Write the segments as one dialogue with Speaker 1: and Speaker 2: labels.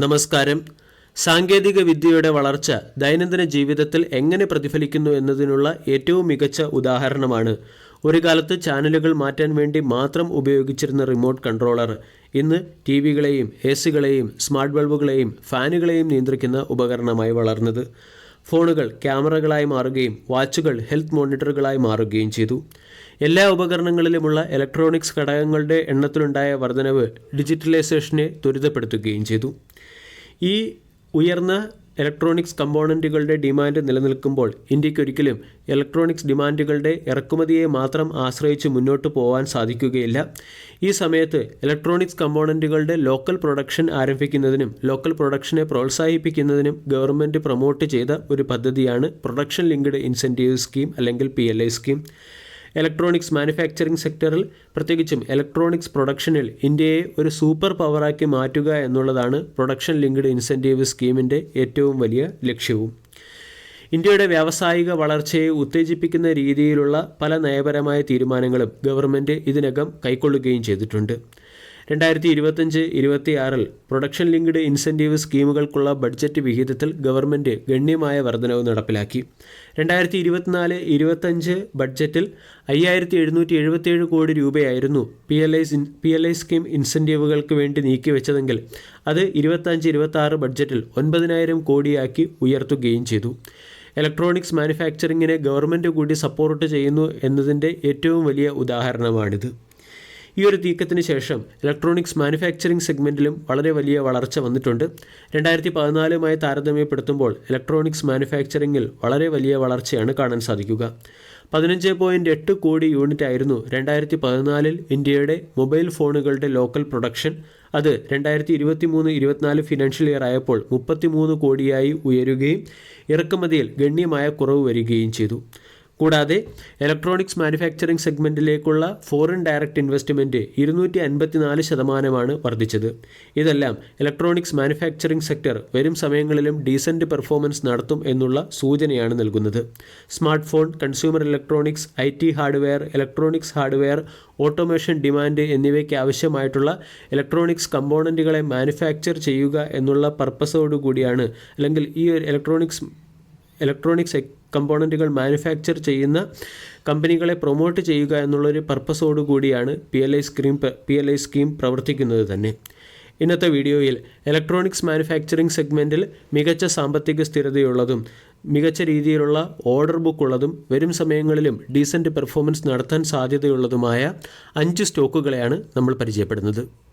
Speaker 1: നമസ്കാരം. സാങ്കേതിക വിദ്യയുടെ വളർച്ച ദൈനംദിന ജീവിതത്തിൽ എങ്ങനെ പ്രതിഫലിക്കുന്നു എന്നതിനുള്ള ഏറ്റവും മികച്ച ഉദാഹരണമാണ്. ഒരു കാലത്ത് ചാനലുകൾ മാറ്റാൻ വേണ്ടി മാത്രം ഉപയോഗിച്ചിരുന്ന റിമോട്ട് കൺട്രോളർ. ഇന്ന് ടി വികളെയും എ സികളെയും സ്മാർട്ട് ബൾബുകളെയും ഫാനുകളെയും നിയന്ത്രിക്കുന്ന ഉപകരണമായി വളർന്നത്. ഫോണുകൾ ക്യാമറകളായി മാറുകയും വാച്ചുകൾ ഹെൽത്ത് മോണിറ്ററുകളായി മാറുകയും ചെയ്തു. എല്ലാ ഉപകരണങ്ങളിലുമുള്ള ഇലക്ട്രോണിക്സ് ഘടകങ്ങളുടെ എണ്ണത്തിലുണ്ടായ വർധനവ് ഡിജിറ്റലൈസേഷനെ ത്വരിതപ്പെടുത്തുകയും ചെയ്തു. ഈ ഉയർന്ന ഇലക്ട്രോണിക്സ് കമ്പോണന്റുകളുടെ ഡിമാൻഡ് നിലനിൽക്കുമ്പോൾ ഇന്ത്യയ്ക്ക് ഒരിക്കലും ഇലക്ട്രോണിക്സ് ഡിമാൻഡുകളുടെ ഇറക്കുമതിയെ മാത്രം ആശ്രയിച്ച് മുന്നോട്ട് പോകാൻ സാധിക്കുകയില്ല. ഈ സമയത്ത് ഇലക്ട്രോണിക്സ് കമ്പോണന്റുകളുടെ ലോക്കൽ പ്രൊഡക്ഷൻ ആരംഭിക്കുന്നതിനും ലോക്കൽ പ്രൊഡക്ഷനെ പ്രോത്സാഹിപ്പിക്കുന്നതിനും ഗവൺമെന്റ് പ്രൊമോട്ട് ചെയ്ത ഒരു പദ്ധതിയാണ് പ്രൊഡക്ഷൻ ലിങ്ക്ഡ് ഇൻസെന്റീവ് സ്കീം അല്ലെങ്കിൽ പി സ്കീം. ഇലക്ട്രോണിക്സ് മാനുഫാക്ചറിംഗ് സെക്ടറിൽ പ്രത്യേകിച്ചും ഇലക്ട്രോണിക്സ് പ്രൊഡക്ഷനിൽ ഇന്ത്യയെ ഒരു സൂപ്പർ പവറാക്കി മാറ്റുക എന്നുള്ളതാണ് പ്രൊഡക്ഷൻ ലിങ്ക്ഡ് ഇൻസെന്റീവ് സ്കീമിന്റെ ഏറ്റവും വലിയ ലക്ഷ്യവും. ഇന്ത്യയുടെ വ്യാവസായിക വളർച്ചയെ ഉത്തേജിപ്പിക്കുന്ന രീതിയിലുള്ള പല നയപരമായ തീരുമാനങ്ങളും ഗവൺമെന്റ് ഇതിനകം കൈക്കൊള്ളുകയും ചെയ്തിട്ടുണ്ട്. രണ്ടായിരത്തി ഇരുപത്തഞ്ച് ഇരുപത്തിയാറിൽ പ്രൊഡക്ഷൻ ലിങ്ക്ഡ് ഇൻസെന്റീവ് സ്കീമുകൾക്കുള്ള ബഡ്ജറ്റ് വിഹിതത്തിൽ ഗവൺമെന്റ് ഗണ്യമായ വർധനവ് നടപ്പിലാക്കി. രണ്ടായിരത്തി ഇരുപത്തിനാല് ഇരുപത്തഞ്ച് ബഡ്ജറ്റിൽ അയ്യായിരത്തി എഴുന്നൂറ്റി എഴുപത്തിയേഴ് കോടി രൂപയായിരുന്നു P L I P L I scheme ഇൻസെന്റീവുകൾക്ക് വേണ്ടി നീക്കിവെച്ചതെങ്കിൽ അത് ഇരുപത്തഞ്ച് ഇരുപത്തി ആറ് ബഡ്ജറ്റിൽ ഒൻപതിനായിരം കോടിയാക്കി ഉയർത്തുകയും ചെയ്തു. ഇലക്ട്രോണിക്സ് മാനുഫാക്ചറിങ്ങിനെ ഗവൺമെന്റ് കൂടി സപ്പോർട്ട് ചെയ്യുന്നു എന്നതിന്റെ ഏറ്റവും വലിയ ഉദാഹരണമാണിത്. ഈ ഒരു നീക്കത്തിന് ശേഷം ഇലക്ട്രോണിക്സ് മാനുഫാക്ചറിംഗ് സെഗ്മെന്റിലും വളരെ വലിയ വളർച്ച വന്നിട്ടുണ്ട്. രണ്ടായിരത്തി പതിനാലുമായി താരതമ്യപ്പെടുത്തുമ്പോൾ ഇലക്ട്രോണിക്സ് മാനുഫാക്ചറിങ്ങിൽ വളരെ വലിയ വളർച്ചയാണ് കാണാൻ സാധിക്കുക. പതിനഞ്ച് പോയിന്റ് എട്ട് കോടി യൂണിറ്റ് ആയിരുന്നു രണ്ടായിരത്തി പതിനാലിൽ ഇന്ത്യയുടെ മൊബൈൽ ഫോണുകളുടെ ലോക്കൽ പ്രൊഡക്ഷൻ. അത് രണ്ടായിരത്തി ഇരുപത്തി മൂന്ന് ഇരുപത്തിനാല് ഫിനാൻഷ്യൽ ഇയർ ആയപ്പോൾ മുപ്പത്തിമൂന്ന് കോടിയായി ഉയരുകയും ഇറക്കുമതിയിൽ ഗണ്യമായ കുറവ് വരികയും ചെയ്തു. കൂടാതെ ഇലക്ട്രോണിക്സ് മാനുഫാക്ചറിംഗ് സെഗ്മെന്റിലേക്കുള്ള ഫോറിൻ ഡയറക്റ്റ് ഇൻവെസ്റ്റ്മെന്റ് ഇരുന്നൂറ്റി അൻപത്തിനാല് ശതമാനമാണ് വർദ്ധിച്ചത്. ഇതെല്ലാം ഇലക്ട്രോണിക്സ് മാനുഫാക്ചറിംഗ് സെക്ടർ വരും സമയങ്ങളിലും ഡീസന്റ് പെർഫോമൻസ് നടത്തും എന്നുള്ള സൂചനയാണ് നൽകുന്നത്. Smart phone consumer electronics I T hardware electronics hardware automation demand എന്നിവയ്ക്ക് ആവശ്യമായിട്ടുള്ള ഇലക്ട്രോണിക്സ് കമ്പോണന്റുകളെ മാനുഫാക്ചർ ചെയ്യുക എന്നുള്ള പർപ്പസോടുകൂടിയാണ് അല്ലെങ്കിൽ ഈ ഒരു ഇലക്ട്രോണിക്സ് ഇലക്ട്രോണിക്സ് കമ്പോണന്റുകൾ മാനുഫാക്ചർ ചെയ്യുന്ന കമ്പനികളെ പ്രൊമോട്ട് ചെയ്യുക എന്നുള്ളൊരു പർപ്പസോടു കൂടിയാണ് P L I scheme P L I scheme പ്രവർത്തിക്കുന്നത് തന്നെ. ഇന്നത്തെ വീഡിയോയിൽ ഇലക്ട്രോണിക്സ് മാനുഫാക്ചറിംഗ് സെഗ്മെന്റിൽ മികച്ച സാമ്പത്തിക സ്ഥിരതയുള്ളതും മികച്ച രീതിയിലുള്ള ഓർഡർ ബുക്ക് ഉള്ളതും വരും സമയങ്ങളിലും ഡീസന്റ് പെർഫോമൻസ് നടത്താൻ സാധ്യതയുള്ളതുമായ അഞ്ച് സ്റ്റോക്കുകളെയാണ് നമ്മൾ പരിചയപ്പെടുന്നത്.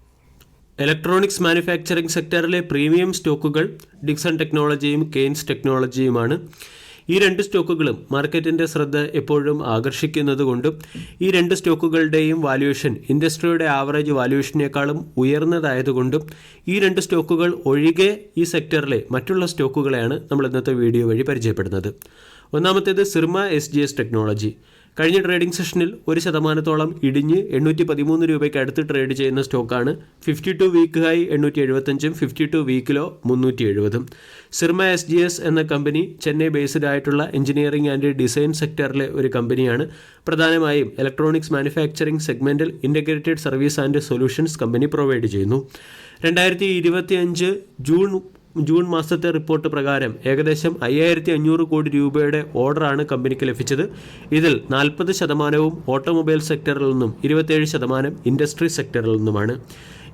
Speaker 1: ഇലക്ട്രോണിക്സ് മാനുഫാക്ചറിംഗ് സെക്ടറിലെ പ്രീമിയം സ്റ്റോക്കുകൾ ഡിക്സൺ ടെക്നോളജിയും കെയ്ൻസ് ടെക്നോളജിയുമാണ് ഈ രണ്ട് സ്റ്റോക്കുകളും മാർക്കറ്റിന്റെ ശ്രദ്ധ എപ്പോഴും ആകർഷിക്കുന്നതുകൊണ്ടും ഈ രണ്ട് സ്റ്റോക്കുകളുടെയും വാല്യുവേഷൻ ഇൻഡസ്ട്രിയുടെ ആവറേജ് വാല്യുവേഷനേക്കാളും ഉയർന്നതായതുകൊണ്ടും ഈ രണ്ട് സ്റ്റോക്കുകൾ ഒഴികെ ഈ സെക്ടറിലെ മറ്റുള്ള സ്റ്റോക്കുകളെയാണ് നമ്മൾ ഇന്നത്തെ വീഡിയോ വഴി പരിചയപ്പെടുന്നത്. ഒന്നാമത്തേത് സിർമ എസ് ടെക്നോളജി കഴിഞ്ഞ ട്രേഡിംഗ് സെഷനിൽ ഒരു ശതമാനത്തോളം ഇടിഞ്ഞ് എണ്ണൂറ്റി പതിമൂന്ന് രൂപയ്ക്ക് അടുത്ത് ട്രേഡ് ചെയ്യുന്ന സ്റ്റോക്കാണ് ഫിഫ്റ്റി ടു വീക്ക് ഹൈ എണ്ണൂറ്റി എഴുപത്തഞ്ചും ഫിഫ്റ്റി ടു വീക്കിലോ മുന്നൂറ്റി എഴുപതും സിർമ എസ് ജി എസ് എന്ന കമ്പനി ചെന്നൈ ബേസ്ഡ് ആയിട്ടുള്ള എഞ്ചിനീയറിംഗ് ആൻഡ് ഡിസൈൻ സെക്ടറിലെ ഒരു കമ്പനിയാണ് പ്രധാനമായും ഇലക്ട്രോണിക്സ് മാനുഫാക്ചറിംഗ് സെഗ്മെന്റിൽ ഇന്റഗ്രേറ്റഡ് സർവീസ് ആൻഡ് സൊല്യൂഷൻസ് കമ്പനി പ്രൊവൈഡ് ചെയ്യുന്നു. രണ്ടായിരത്തി ഇരുപത്തിയഞ്ച് ജൂൺ ജൂൺ മാസത്തെ റിപ്പോർട്ട് പ്രകാരം ഏകദേശം അയ്യായിരത്തി അഞ്ഞൂറ് കോടി രൂപയുടെ ഓർഡറാണ് കമ്പനിക്ക് ലഭിച്ചത്. ഇതിൽ നാൽപ്പത് ശതമാനവും ഓട്ടോമൊബൈൽ സെക്ടറിൽ നിന്നും ഇരുപത്തേഴ് ശതമാനം ഇൻഡസ്ട്രി സെക്ടറിൽ നിന്നുമാണ്.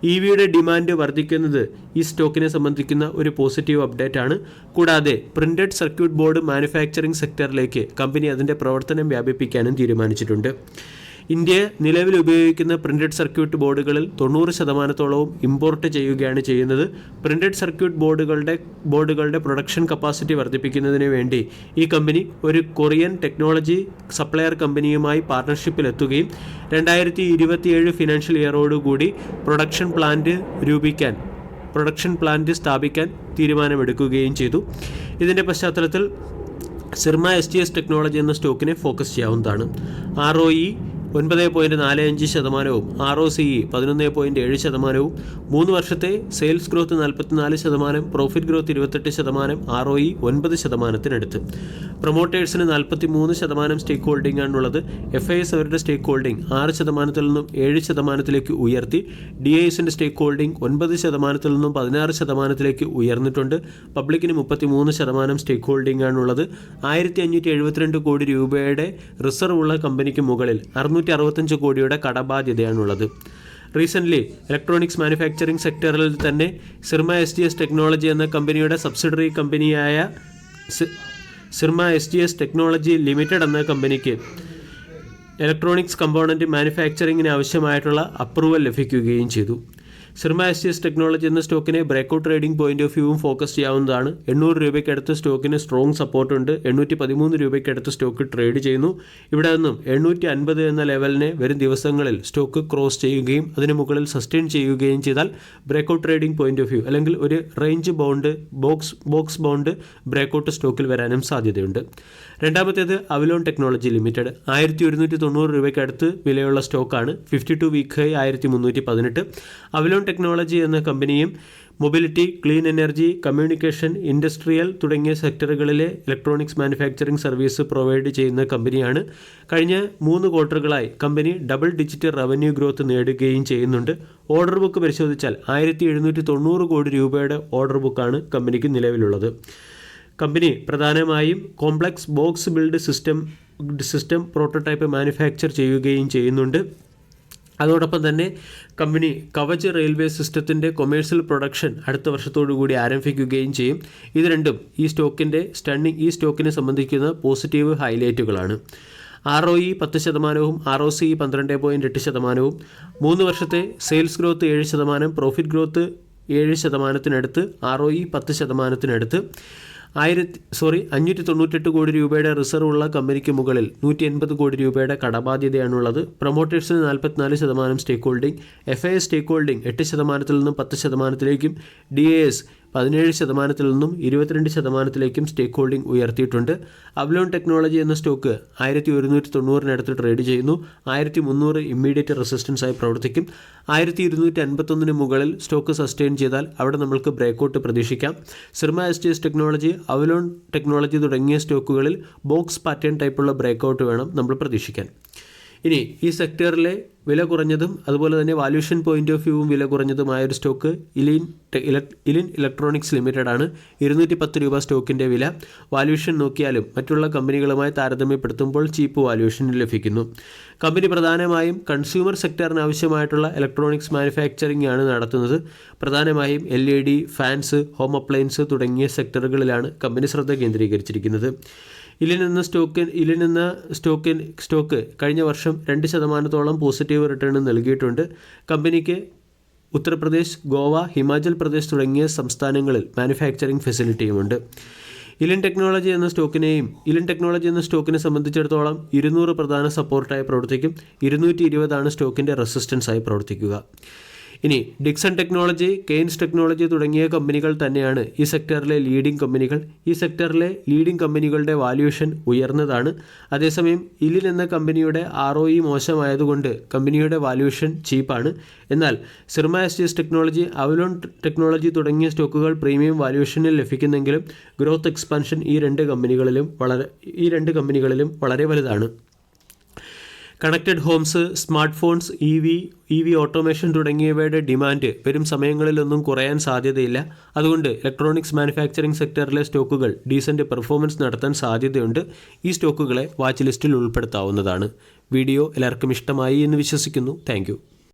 Speaker 1: ഇ വിയുടെ ഡിമാൻഡ് വർദ്ധിക്കുന്നത് ഈ സ്റ്റോക്കിനെ സംബന്ധിക്കുന്ന ഒരു പോസിറ്റീവ് അപ്ഡേറ്റ് ആണ്. കൂടാതെ പ്രിന്റഡ് സർക്യൂട്ട് ബോർഡ് മാനുഫാക്ചറിംഗ് സെക്ടറിലേക്ക് കമ്പനി അതിന്റെ പ്രവർത്തനം വ്യാപിപ്പിക്കാനും തീരുമാനിച്ചിട്ടുണ്ട്. ഇന്ത്യ നിലവിൽ ഉപയോഗിക്കുന്ന പ്രിന്റഡ് സർക്യൂട്ട് ബോർഡുകളിൽ തൊണ്ണൂറ് ശതമാനത്തോളവും ഇമ്പോർട്ട് ചെയ്യുകയാണ് ചെയ്യുന്നത്. പ്രിന്റഡ് സർക്യൂട്ട് ബോർഡുകളുടെ ബോർഡുകളുടെ പ്രൊഡക്ഷൻ കപ്പാസിറ്റി വർദ്ധിപ്പിക്കുന്നതിന് വേണ്ടി ഈ കമ്പനി ഒരു കൊറിയൻ ടെക്നോളജി സപ്ലയർ കമ്പനിയുമായി പാർട്ണർഷിപ്പിൽ എത്തുകയും രണ്ടായിരത്തി ഇരുപത്തിയേഴ് ഫിനാൻഷ്യൽ ഇയറോടുകൂടി പ്രൊഡക്ഷൻ പ്ലാന്റ് രൂപിക്കാൻ പ്രൊഡക്ഷൻ പ്ലാന്റ് സ്ഥാപിക്കാൻ തീരുമാനമെടുക്കുകയും ചെയ്തു. ഇതിന്റെ പശ്ചാത്തലത്തിൽ Syrma S T S technology എന്ന സ്റ്റോക്കിനെ ഫോക്കസ് ചെയ്യാവുന്നതാണ്. ആർ ഒ ഇ ഒൻപത് പോയിന്റ് നാല് അഞ്ച് ശതമാനവും ആർ ഒ സി ഇ പതിനൊന്ന് പോയിന്റ് ഏഴ് ശതമാനവും മൂന്ന് വർഷത്തെ സെയിൽസ് ഗ്രോത്ത് നാൽപ്പത്തിനാല് ശതമാനം പ്രോഫിറ്റ് ഗ്രോത്ത് ഇരുപത്തെട്ട് ശതമാനം ആർ ഒ ഇ ഒൻപത് ശതമാനത്തിനടുത്ത്. പ്രൊമോട്ടേഴ്സിന് നാൽപ്പത്തി മൂന്ന് ശതമാനം സ്റ്റേക്ക് ഹോൾഡിംഗ് ആണുള്ളത്. എഫ് ഐ എസ് അവരുടെ സ്റ്റേക്ക് ഹോൾഡിംഗ് ആറ് ശതമാനത്തിൽ നിന്നും ഏഴ് ശതമാനത്തിലേക്ക് ഉയർത്തി. ഡി ഐ എസിന്റെ സ്റ്റേക്ക് ഹോൾഡിംഗ് ഒൻപത് ശതമാനത്തിൽ നിന്നും പതിനാറ് ശതമാനത്തിലേക്ക് ഉയർന്നിട്ടുണ്ട്. പബ്ലിക്കിന് മുപ്പത്തി മൂന്ന് ശതമാനം സ്റ്റേക്ക് ഹോൾഡിംഗ് ആണുള്ളത്. ആയിരത്തി അഞ്ഞൂറ്റി എഴുപത്തിരണ്ട് കോടി രൂപയുടെ റിസർവ് ഉള്ള കമ്പനിക്ക് മുകളിൽ അറുന്നൂറ്റി അറുപത്തഞ്ച് കോടിയുടെ കടബാധ്യതയാണുള്ളത്. റീസെന്റ്ലി ഇലക്ട്രോണിക്സ് മാനുഫാക്ചറിംഗ് സെക്ടറിൽ തന്നെ Syrma S D S technology എന്ന കമ്പനിയുടെ സബ്സിഡറി കമ്പനിയായ Syrma S D S technology limited എന്ന കമ്പനിക്ക് ഇലക്ട്രോണിക്സ് കമ്പോണന്റ് മാനുഫാക്ചറിങ്ങിന് ആവശ്യമായിട്ടുള്ള അപ്രൂവൽ ലഭിക്കുകയും ചെയ്തു. എസ് ജി ടെക്നോളജി എന്ന സ്റ്റോക്കിനെ ബ്രേക്കൗട്ട് ട്രേഡിംഗ് പോയിന്റ് ഓഫ് വ്യൂവും ഫോക്കസ് ചെയ്യാവുന്നതാണ്. എണ്ണൂറ് രൂപയ്ക്കടുത്ത് സ്റ്റോക്കിന് സ്ട്രോങ് സപ്പോർട്ടുണ്ട് എണ്ണൂറ്റി പതിമൂന്ന് രൂപയ്ക്കടുത്ത് സ്റ്റോക്ക് ട്രേഡ് ചെയ്യുന്നു. ഇവിടെ നിന്നും എണ്ണൂറ്റി അൻപത് എന്ന ലെവലിനെ വരും ദിവസങ്ങളിൽ സ്റ്റോക്ക് ക്രോസ് ചെയ്യുകയും അതിന് മുകളിൽ സസ്റ്റെയിൻ ചെയ്യുകയും ചെയ്താൽ breakout trading point of view അല്ലെങ്കിൽ ഒരു range bound box box bound breakout സ്റ്റോക്കിൽ വരാനും സാധ്യതയുണ്ട്. രണ്ടാമത്തേത് അവലോൺ ടെക്നോളജി ലിമിറ്റഡ് ആയിരത്തി ഒരുന്നൂറ്റി തൊണ്ണൂറ് രൂപയ്ക്ക് അടുത്ത് വിലയുള്ള സ്റ്റോക്കാണ് ഫിഫ്റ്റി ടു വീക്ക് ഹൈ ആയിരത്തി മുന്നൂറ്റി പതിനെട്ട് അവലോൺ ടെക്നോളജി എന്ന കമ്പനിയും mobility clean energy communication industrial തുടങ്ങിയ സെക്ടറുകളിലെ ഇലക്ട്രോണിക്സ് മാനുഫാക്ചറിംഗ് സർവീസ് പ്രൊവൈഡ് ചെയ്യുന്ന കമ്പനിയാണ്. കഴിഞ്ഞ മൂന്ന് ക്വാർട്ടറുകളായി കമ്പനി ഡബിൾ ഡിജിറ്റ് റവന്യൂ ഗ്രോത്ത് നേടുകയും ചെയ്യുന്നുണ്ട്. ഓർഡർ ബുക്ക് പരിശോധിച്ചാൽ ആയിരത്തി എഴുന്നൂറ്റി തൊണ്ണൂറ് കോടി രൂപയുടെ ഓർഡർ ബുക്കാണ് കമ്പനിക്ക് നിലവിലുള്ളത്. കമ്പനി പ്രധാനമായും complex box build system system prototype manufacture ചെയ്യുകയും ചെയ്യുന്നുണ്ട്. അതോടൊപ്പം തന്നെ കമ്പനി കവച് റെയിൽവേ സിസ്റ്റത്തിന്റെ കൊമേഴ്സ്യൽ പ്രൊഡക്ഷൻ അടുത്ത വർഷത്തോടു കൂടി ആരംഭിക്കുകയും ചെയ്യും. ഇത് രണ്ടും ഈ സ്റ്റോക്കിന്റെ സ്റ്റണ്ണിങ് ഈ സ്റ്റോക്കിനെ സംബന്ധിക്കുന്ന പോസിറ്റീവ് ഹൈലൈറ്റുകളാണ്. ആർ ഒ ഇ പത്ത് ശതമാനവും ആർ ഒ സി പന്ത്രണ്ട് പോയിന്റ് എട്ട് ശതമാനവും മൂന്ന് വർഷത്തെ സെയിൽസ് ഗ്രോത്ത് ഏഴ് ശതമാനം പ്രോഫിറ്റ് ഗ്രോത്ത് ഏഴ് ശതമാനത്തിനടുത്ത് ആർ ഒ ഇ പത്ത് ശതമാനത്തിനടുത്ത്. ആയിരത്തി സോറി അഞ്ഞൂറ്റി തൊണ്ണൂറ്റെട്ട് കോടി രൂപയുടെ റിസർവ് ഉള്ള കമ്പനിക്ക് മുകളിൽ നൂറ്റി എൺപത് കോടി രൂപയുടെ കടബാധ്യതയാണുള്ളത്. പ്രൊമോട്ടേഴ്സിന് നാൽപ്പത്തിനാല് ശതമാനം stake holding F I S stake holding എട്ട് ശതമാനത്തിൽ നിന്നും പത്ത് ശതമാനത്തിലേക്കും ഡി എ എസ് പതിനേഴ് ശതമാനത്തിൽ നിന്നും ഇരുപത്തിരണ്ട് ശതമാനത്തിലേക്കും സ്റ്റേക്ക് ഹോൾഡിംഗ് ഉയർത്തിയിട്ടുണ്ട്. അവലോൺ ടെക്നോളജി എന്ന സ്റ്റോക്ക് ആയിരത്തി ഒരുന്നൂറ്റി തൊണ്ണൂറിനടുത്ത് ട്രേഡ് ചെയ്യുന്നു. ആയിരത്തി മുന്നൂറ് ഇമ്മീഡിയറ്റ് റെസിസ്റ്റൻസ് ആയി പ്രവർത്തിക്കും. ആയിരത്തി ഇരുന്നൂറ്റി അൻപത്തൊന്നിന് മുകളിൽ സ്റ്റോക്ക് സസ്റ്റെയിൻ ചെയ്താൽ അവിടെ നമ്മൾക്ക് ബ്രേക്കൗട്ട് പ്രതീക്ഷിക്കാം. Syrma S T S technology Avalon technology തുടങ്ങിയ സ്റ്റോക്കുകളിൽ ബോക്സ് പാറ്റേൺ ടൈപ്പുള്ള ബ്രേക്കൗട്ട് വേണം നമ്മൾ പ്രതീക്ഷിക്കാൻ. ഇനി ഈ സെക്ടറിലെ വില കുറഞ്ഞതും അതുപോലെ തന്നെ വാല്യൂഷൻ പോയിന്റ് ഓഫ് വ്യൂവും വില കുറഞ്ഞതുമായ ഒരു stock Elin Elin electronics limited ആണ്. ഇരുന്നൂറ്റി പത്ത് രൂപ സ്റ്റോക്കിന്റെ വില. വാല്യൂഷൻ നോക്കിയാലും മറ്റുള്ള കമ്പനികളുമായി താരതമ്യപ്പെടുത്തുമ്പോൾ ചീപ്പ് വാല്യൂഷൻ ലഭിക്കുന്നു. കമ്പനി പ്രധാനമായും കൺസ്യൂമർ സെക്ടറിന് ആവശ്യമായിട്ടുള്ള ഇലക്ട്രോണിക്സ് മാനുഫാക്ചറിംഗ് ആണ് നടത്തുന്നത്. പ്രധാനമായും L E D fans home appliance തുടങ്ങിയ സെക്ടറുകളിലാണ് കമ്പനി ശ്രദ്ധ കേന്ദ്രീകരിച്ചിരിക്കുന്നത്. ഇലിൻ നിന്ന് സ്റ്റോക്കിൻ ഇതിൽ നിന്ന് സ്റ്റോക്കിൻ സ്റ്റോക്ക് കഴിഞ്ഞ വർഷം രണ്ട് ശതമാനത്തോളം പോസിറ്റീവ് റിട്ടേൺ നൽകിയിട്ടുണ്ട്. കമ്പനിക്ക് ഉത്തർപ്രദേശ് ഗോവ ഹിമാചൽ പ്രദേശ് തുടങ്ങിയ സംസ്ഥാനങ്ങളിൽ മാനുഫാക്ചറിംഗ് ഫെസിലിറ്റിയുമുണ്ട് ഇലിൻ ടെക്നോളജി എന്ന സ്റ്റോക്കിനെയും ഇലിൻ ടെക്നോളജി എന്ന സ്റ്റോക്കിനെ സംബന്ധിച്ചിടത്തോളം ഇരുന്നൂറ് പ്രധാന സപ്പോർട്ടായി പ്രവർത്തിക്കും. ഇരുന്നൂറ്റി ഇരുപതാണ് സ്റ്റോക്കിന്റെ റെസിസ്റ്റൻസായി പ്രവർത്തിക്കുക. ഇനി ഡിക്സൺ ടെക്നോളജി കെയ്ൻസ് ടെക്നോളജി തുടങ്ങിയ കമ്പനികൾ തന്നെയാണ് ഈ സെക്ടറിലെ ലീഡിംഗ് കമ്പനികൾ. ഈ സെക്ടറിലെ ലീഡിംഗ് കമ്പനികളുടെ വാല്യൂഷൻ ഉയർന്നതാണ്. അതേസമയം ഇലിൻ എന്ന കമ്പനിയുടെ ആർ ഒ ഇ മോശമായതുകൊണ്ട് കമ്പനിയുടെ വാല്യൂഷൻ ചീപ്പാണ്. എന്നാൽ Syrma S technology Avalon technology തുടങ്ങിയ സ്റ്റോക്കുകൾ പ്രീമിയം വാല്യൂഷനിൽ ലഭിക്കുന്നെങ്കിലും ഗ്രോത്ത് എക്സ്പാൻഷൻ ഈ രണ്ട് കമ്പനികളിലും വളരെ ഈ രണ്ട് കമ്പനികളിലും വളരെ വലുതാണ്. Connected homes smart phones E V E V automation തുടങ്ങിയവയുടെ ഡിമാൻഡ് വരും സമയങ്ങളിലൊന്നും കുറയാൻ സാധ്യതയില്ല. അതുകൊണ്ട് ഇലക്ട്രോണിക്സ് മാനുഫാക്ചറിംഗ് സെക്ടറിലെ സ്റ്റോക്കുകൾ ഡീസന്റ് പെർഫോമൻസ് നടത്താൻ സാധ്യതയുണ്ട്. ഈ സ്റ്റോക്കുകളെ വാച്ച് ലിസ്റ്റിൽ ഉൾപ്പെടുത്താവുന്നതാണ്. വീഡിയോ എല്ലാവർക്കും ഇഷ്ടമായി എന്ന് വിശ്വസിക്കുന്നു. താങ്ക്